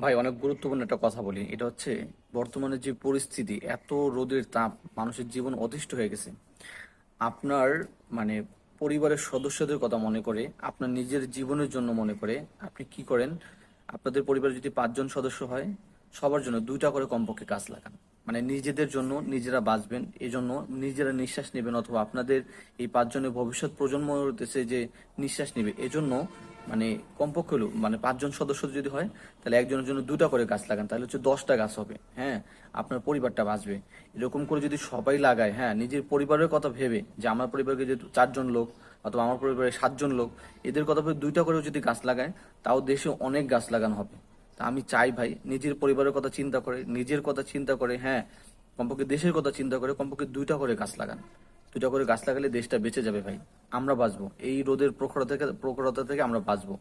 ভাই, অনেক গুরুত্বপূর্ণ একটা কথা বলি। এটা হচ্ছে, বর্তমানে যে পরিস্থিতি, এত রোদের তাপ, মানুষের জীবন অতিষ্ঠ হয়ে গেছে। আপনার মানে পরিবারের সদস্যদের কথা মনে করে, আপনার নিজের জীবনের জন্য মনে করে, আপনি কি করেন? আপনাদের পরিবারে যদি পাঁচজন সদস্য হয়, সবার জন্য দুইটা করে কমপক্ষে গাছ লাগান। মানে নিজেদের জন্য নিজেরা বাঁচবেন এই জন্য নিজেরা নিঃশ্বাস নেবেন, অথবা আপনাদের এই পাঁচজনের ভবিষ্যৎ প্রজন্ম যে নিঃশ্বাস নেবে। এজন্য মানে কমপক্ষে মানে পাঁচজন সদস্য যদি হয়, তাহলে একজনের জন্য দুটা করে গাছ লাগান, তাহলে হচ্ছে দশটা গাছ হবে। হ্যাঁ আপনার পরিবারটা বাঁচবে। এরকম করে যদি সবাই লাগায় হ্যাঁ নিজের পরিবারের কথা ভেবে যে আমার পরিবারকে যেহেতু চারজন লোক অথবা আমার পরিবারের সাতজন লোক, এদের কথা ভেবে দুইটা করেও যদি গাছ লাগায়, তাও দেশে অনেক গাছ লাগানো হবে। তা আমি চাই ভাই, নিজের পরিবারের কথা চিন্তা করে, নিজের কথা চিন্তা করে হ্যাঁ কমপক্ষে দেশের কথা চিন্তা করে কমপক্ষে দুইটা করে গাছ লাগান। দুইটা করে গাছ লাগালে দেশটা বেঁচে যাবে ভাই, আমরা বাঁচবো। এই রোদের প্রখরতা থেকে প্রখরতা থেকে আমরা বাঁচবো।